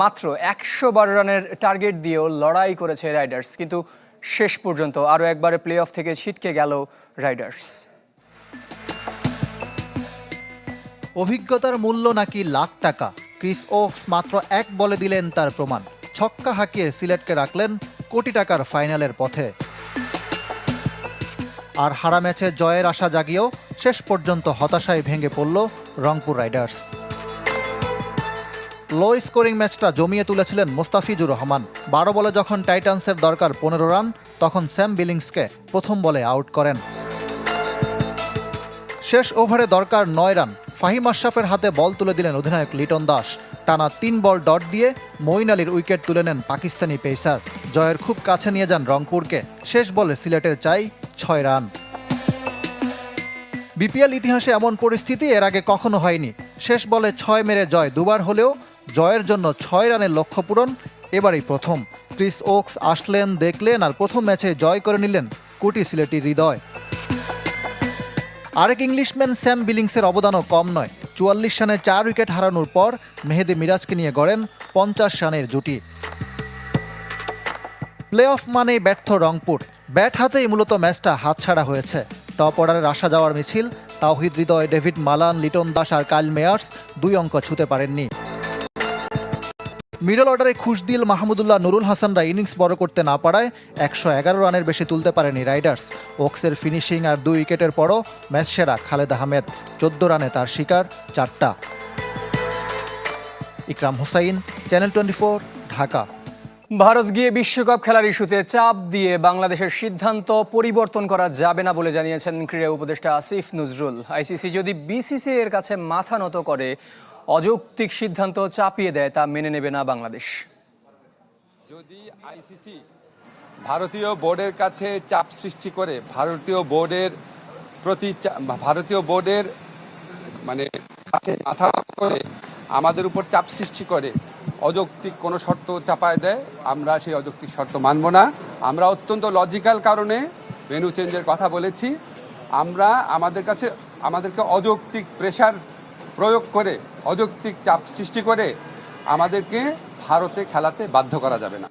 মাত্র একশো বারো রানের টার্গেট দিয়েও লড়াই করেছে রাইডার্স, কিন্তু শেষ পর্যন্ত আরও একবারে প্লে অফ থেকে ছিটকে গেল রাইডার্স। অভিজ্ঞতার মূল্য নাকি লাখ টাকা? ক্রিস ওকস মাত্র এক বলে দিলেন তার প্রমাণ। ছক্কা হাঁকিয়ে সিলেটকে রাখলেন কোটি টাকার ফাইনালের পথে। আর হারা ম্যাচে জয়ের আশা জাগিয়েও শেষ পর্যন্ত হতাশায় ভেঙে পড়ল রংপুর রাইডার্স। লো স্কোরিং ম্যাচটা জমিয়ে তুলেছিলেন মোস্তাফিজুর রহমান। বারো বলে যখন টাইটান্সের দরকার পনেরো রান, তখন স্যাম বিলিংসকে প্রথম বলে আউট করেন। শেষ ওভারে দরকার নয় রান। ফাহিম আশরাফের হাতে বল তুলে দিলেন অধিনায়ক লিটন দাস। টানা তিন বল ডট দিয়ে মঈন আলীর উইকেট তুলে নেন পাকিস্তানি পেসার। জয়ের খুব কাছে নিয়ে যান রংপুরকে। শেষ বলে সিলেটের চাই ছয় রান। বিপিএল ইতিহাসে এমন পরিস্থিতি এর আগে কখনো হয়নি। শেষ বলে ছয় মেরে জয় দুবার হলেও জয়ের জন্য ছয় রানের লক্ষ্য পূরণ, এবারই প্রথম। ক্রিস ওকস আসলেন, দেখলেন আর প্রথম ম্যাচে জয় করে নিলেন কুটি সিলেটি হৃদয়। আরেক ইংলিশম্যান স্যাম বিলিংসের অবদানও কম নয়। চুয়াল্লিশ রানে চার উইকেট হারানোর পর মেহেদি মিরাজকে নিয়ে গড়েন পঞ্চাশ রানের জুটি। প্লে অফ মানেই ব্যর্থ রংপুর। ব্যাট হাতেই মূলত ম্যাচটা হাতছাড়া হয়েছে। টপ অর্ডারের আসা যাওয়ার মিছিল, তাওহিদ হৃদয়, ডেভিড মালান, লিটন দাস আর কাইল মেয়ার্স দুই অঙ্ক ছুতে পারেননি। মিডল অর্ডারে খুশদিল মাহমুদুল্লাহ নুরুল হাসানরা ইনিংস বড় করতে না পারায় একশো এগারো রানের বেশি তুলতে পারেনি রাইডার্স। ওক্সের ফিনিশিং আর দুই উইকেটের পরও ম্যাচ সেরা খালেদ আহমেদ, চোদ্দ রানে তার শিকার, চারটা। Ekram Hossain, channel twenty Dhaka. Bharat গিয়ে বিশ্বকাপ খেলার ইস্যুতে চাপ দিয়ে বাংলাদেশের সিদ্ধান্ত পরিবর্তন করা যাবে না বলে জানিয়েছেন ক্রীড়া উপদেষ্টা আসিফ নজরুল। আইসিসি যদি বিসিসি এর কাছে মাথা নত করে অযৌক্তিক সিদ্ধান্ত চাপিয়ে দেয় তা মেনে নেবে না বাংলাদেশ। যদি আইসিসি ভারতীয় বোর্ডের কাছে চাপ সৃষ্টি করে, ভারতীয় বোর্ডের প্রতি ভারতীয় বোর্ডের মানে মাথা করে আমাদের উপর চাপ সৃষ্টি করে, অযৌক্তিক কোনো শর্ত চাপায় দেয়, আমরা সেই অযৌক্তিক শর্ত মানব না। আমরা অত্যন্ত লজিক্যাল কারণে মেনু চেঞ্জের কথা বলেছি। আমরা আমাদের কাছে, আমাদেরকে অযৌক্তিক প্রেশার প্রয়োগ করে, অযৌক্তিক চাপ সৃষ্টি করে আমাদেরকে ভারতে খেলাতে বাধ্য করা যাবে না।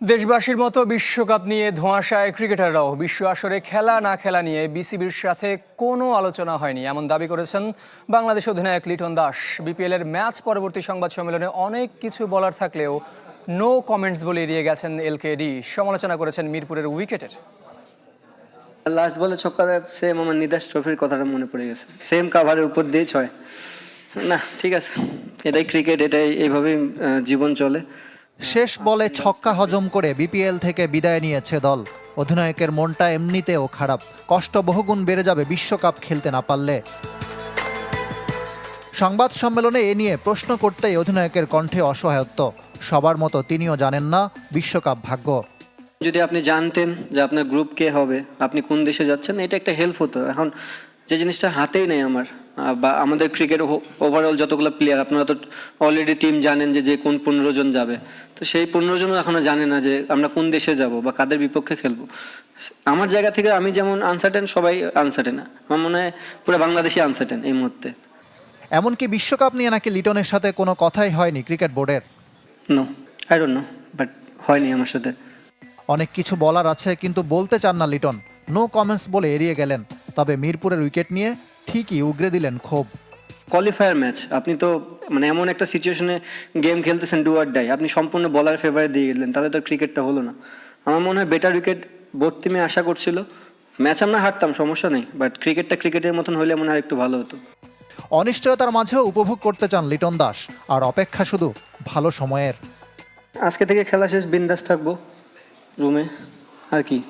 দেশবাসীর মতো বিশ্বকাপ নিয়ে ধোঁয়াশায় ক্রিকেটাররাও বিশ্ব আসরে খেলা না খেলা নিয়ে বিসিবির সাথে কোনো আলোচনা হয়নি, এমন দাবি করেছেন বাংলাদেশ অধিনায়ক লিটন দাস। বিপিএল এর ম্যাচ পরবর্তী সংবাদ সম্মেলনে অনেক কিছু বলার থাকলেও নো কমেন্টস বলে এড়িয়ে গেছেন এলকেডি সমালোচনা করেছেন মিরপুরের উইকেটের। লাস্ট বলে ছক্কারে সেম আমার নিদাস ট্রফির কথাটা মনে পড়ে গেছে। সেম কাভারের উপর দিয়ে ছয়। না, ঠিক আছে। এটাই ক্রিকেট এটাই এইভাবেই জীবন চলে। শেষ বলে ছক্কা হজম করে বিপিএল থেকে বিদায় নিয়েছে দল। অধিনায়কের মনটা এমনিতেও খারাপ। কষ্ট বহুগুণ বেড়ে যাবে বিশ্বকাপ খেলতে না পারলে। সংবাদ সম্মেলনে এ নিয়ে প্রশ্ন করতেই অধিনায়কের কণ্ঠে অসহায়ত্ব। সবার মতো তিনিও জানেন না বিশ্বকাপ ভাগ্য। যদি আপনি জানতেন যে আপনার গ্রুপ কে হবে আপনি কোন দেশে যাচ্ছেন এটা একটা হেল্প হতো। এখন যে জিনিসটা হাতেই নেই আমার বা আমাদের ক্রিকেট ওভারঅল যতগুলো প্লেয়ার আপনারা তো অলরেডি টিম জানেন যে যে কোন পনেরো জন যাবে। তো সেই পনেরো জনও এখনও জানে না যে আমরা কোন দেশে যাব বা কাদের বিপক্ষে খেলব। আমার জায়গা থেকে আমি যেমন আনসার্টেন সবাই আনসার্টেন আমার মনে হয় পুরো বাংলাদেশি আনসার্টেন এই মুহূর্তে। এমনকি বিশ্বকাপ নিয়ে নাকি লিটনের সাথে কোনো কথাই হয়নি ক্রিকেট বোর্ডের no I don't know but হয়নি আমার সাথে। অনেক কিছু বলার আছে কিন্তু বলতে চান না লিটন। নো কমেন্টস বলে এড়িয়ে গেলেন তবে মিরপুরের উইকেট নিয়ে ঠিকই উগরে দিলেন ক্ষোভ। কোয়ালিফায়ার ম্যাচ আপনি তো মানে এমন একটা সিচুয়েশনে গেম খেলতেছেন ডু আর ডাই আপনি সম্পূর্ণ বলার ফেভারে দিয়ে গেলেন তাহলে তো ক্রিকেটটা হলো না। আমার মনে হয় বেটার উইকেট বোর্ড টিমে আশা করছিল। ম্যাচ আমরা হারতাম সমস্যা নেই বাট ক্রিকেটটা ক্রিকেটের মতন হলে মনে হয় একটু ভালো হতো। অনিশ্চয়তার মাঝেও উপভোগ করতে চান লিটন দাস আর অপেক্ষা শুধু ভালো সময়ের। আজকে থেকে খেলা শেষ বিন্দাস থাকব। রুমে? আর কি?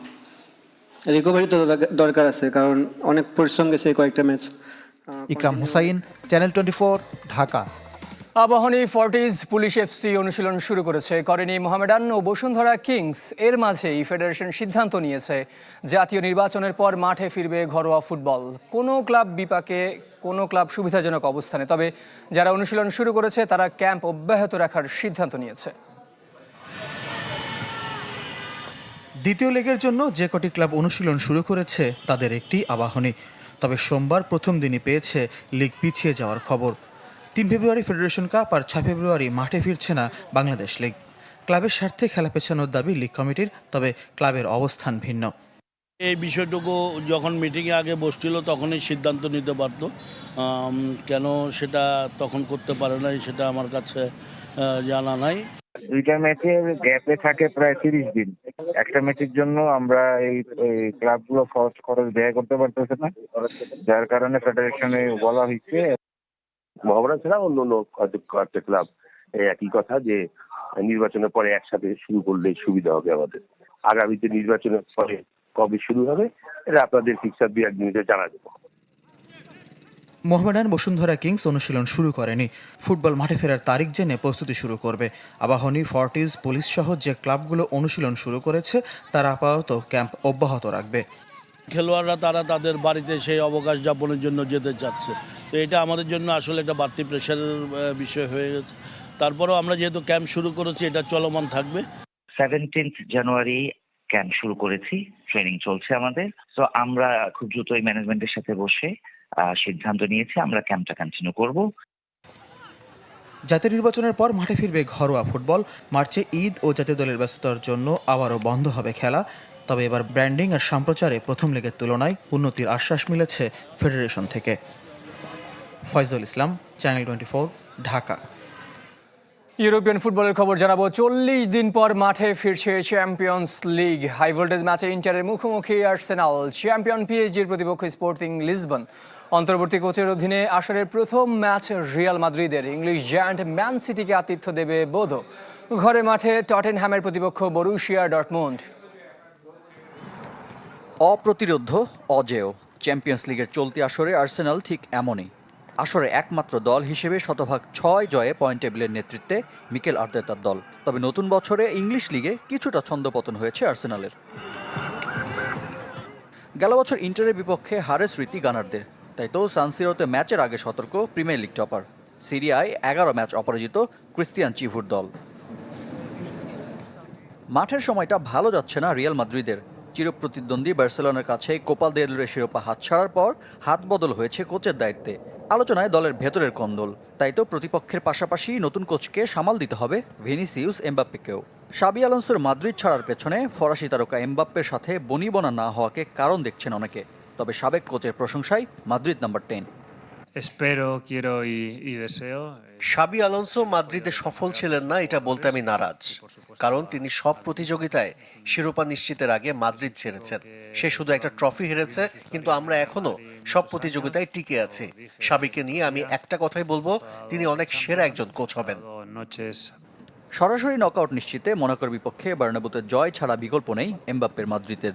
রিকভারি তো দরকার- আছে কারণ অনেক পরিশ্রম গেছে কয়েকটা match Ekram Hossain channel twenty Dhaka. Abahani Fortis police FC অনুশীলন শুরু করেছে করেনি মোহামেডান ও বসুন্ধরা কিংস। এর মাঝেই ফেডারেশন সিদ্ধান্ত নিয়েছে জাতীয় নির্বাচনের পর মাঠে ফিরবে ঘরোয়া ফুটবল। কোনো ক্লাব বিপাকে কোনো ক্লাব সুবিধাজনক অবস্থানে। তবে যারা অনুশীলন শুরু করেছে তারা ক্যাম্প অব্যাহত রাখার সিদ্ধান্ত নিয়েছে। দ্বিতীয় লেগের জন্য যে কটি ক্লাব অনুশীলন শুরু করেছে, তাদের একটি আবাহনী। তবে সোমবার প্রথম দিনই পেয়েছে লিগ পিছিয়ে যাওয়ার খবর। তিন ফেব্রুয়ারি ফেডারেশন কাপ আর ছয় ফেব্রুয়ারি মাঠে ফিরছে না বাংলাদেশ লীগ। ক্লাবের স্বার্থে খেলা পেছানোর দাবি লীগ কমিটির, তবে ক্লাবের অবস্থান ভিন্ন। এই বিষয়টুকু যখন মিটিংয়ে আগে বসছিল, তখনই সিদ্ধান্ত নিতে পারতো। কেন সেটা তখন করতে পারে নাই, সেটা আমার কাছে জানা নাই। দুইটা ম্যাচের গ্যাপে থাকে প্রায় তিরিশ দিন। একটা ম্যাচের জন্য আমরা এই ক্লাবগুলো খরচ খরচ ব্যয় করতে পারতেছে না। যার কারণে ফেডারেশনে বলা হয়েছে। মহাবরা ছাড়া অন্য অন্য কয়েকটা ক্লাব একই কথা যে নির্বাচনের পরে একসাথে শুরু করলে সুবিধা হবে আমাদের। আগামীতে নির্বাচনের পরে কবে শুরু হবে, এটা আপনাদের ফিক্সার দুই একদিনে জানা যাবে। মোহামেডান বসুন্ধরা কিংস অনুশীলন শুরু করেনি। ফুটবল মাঠে ফেরার তারিখ জেনে প্রস্তুতি শুরু করবে। আবাহনী ফর্টিজ পুলিশ সহ যে ক্লাবগুলো অনুশীলন শুরু করেছে তারা আপাতত ক্যাম্প অব্যাহত রাখবে। খেলোয়াড়রা তারা তাদের বাড়িতে সেই অবকাশ যাপনের জন্য যেতে চাচ্ছে। তো এটা আমাদের জন্য আসলে একটা বাড়তি প্রেশারের বিষয় হয়ে গেছে। তারপরেও আমরা যেহেতু ক্যাম্প শুরু করেছি এটা চলমান থাকবে। সেভেন্টিন্থ জানুয়ারি ক্যাম্প শুরু করেছি। ট্রেনিং চলছে আমাদের। তো আমরা খুব দ্রুতই ম্যানেজমেন্টের সাথে বসে সিদ্ধান্ত নিয়েছে, আমরা ক্যাম্পটা কন্টিনিউ করব। জাতীয় নির্বাচনের পর মাঠে ফিরবে ঘরোয়া ফুটবল। মার্চে ঈদ ও জাতীয় দলের ব্যস্ততার জন্য আবারও বন্ধ হবে খেলা। তবে এবার ব্র্যান্ডিং আর সম্প্রচারে প্রথম লেগের তুলনায় উন্নতির আশ্বাস মিলেছে ফেডারেশন থেকে। Foyzul Islam, channel twenty Dhaka. European ফুটবলের খবর জানাব। চল্লিশ দিন পর মাঠে ফিরছে চ্যাম্পিয়ন্স লিগ হাই ভোল্টেজ ম্যাচে ইন্টারের মুখোমুখি আর্সেনাল চ্যাম্পিয়ন পিএইচডির প্রতিপক্ষ স্পোর্টিং লিসবন অন্তর্বর্তী কোচের অধীনে আসরের প্রথম ম্যাচ রিয়াল মাদ্রিদের ইংলিশ জায়ান্ট ম্যান সিটিকে আতিথ্য দেবে বোধ। ঘরে মাঠে টটেনহ্যামের প্রতিপক্ষ বরুশিয়া ডটমুন্ড অপ্রতিরোধ্য অজেয়। চ্যাম্পিয়ন্স লিগের চলতি আসরে আর্সেনাল ঠিক এমনই। আসরে একমাত্র দল হিসেবে শতভাগ ছয় জয়ে পয়েন্ট টেবিলের নেতৃত্বে মিকেল আর্তেতার দল। তবে নতুন বছরে ইংলিশ লিগে কিছুটা ছন্দপতন হয়েছে আর্সেনালের। গেল বছর ইন্টারের বিপক্ষে হারে স্মৃতি গানারদের। তাই তো সানসিরোতে ম্যাচের আগে সতর্ক প্রিমিয়ার লিগ টপার। সিরিয়ায় এগারো ম্যাচ অপরাজিত ক্রিস্তিয়ান চিভুর দল। মাঠের সময়টা ভালো যাচ্ছে না রিয়াল মাদ্রিদের। চিরপ্রতিদ্বন্দ্বী বার্সেলোনার কাছে কোপাল দেলুরের শিরোপা হাত ছাড়ার পর হাত বদল হয়েছে কোচের দায়িত্বে। আলোচনায় দলের ভেতরের কন্দল। তাই তো প্রতিপক্ষের পাশাপাশি নতুন কোচকে সামাল দিতে হবে ভেনিসিউস এমবাপ্পেকেও। সাবি আলোনসোর মাদ্রিদ ছাড়ার পেছনে ফরাসি তারকা এমবাপ্পের সাথে বনিবনা না হওয়াকে কারণ দেখছেন অনেকে। তবে সাবেক কোচের প্রশংসায় Madrid number ten. Espero, quiero y, y deseo. Xabi Alonso মাদ্রিদে সফল ছিলেন না এটা বলতে আমি নারাজ। কারণ তিনি সব প্রতিযোগিতায় শিরোপা নিশ্চিতের আগে মাদ্রিদ ছেড়েছেন। সে শুধু একটা ট্রফি হেরেছে কিন্তু আমরা এখনও সব প্রতিযোগিতায় টিকে আছি। সাবিকে নিয়ে আমি একটা কথাই বলব তিনি অনেক সেরা একজন কোচ হবেন। সরাসরি নকআউট নিশ্চিতে মনাকোর বিপক্ষে বার্নাবুতে জয় ছাড়া বিকল্প নেই এমবাপ্পের মাদ্রিদের।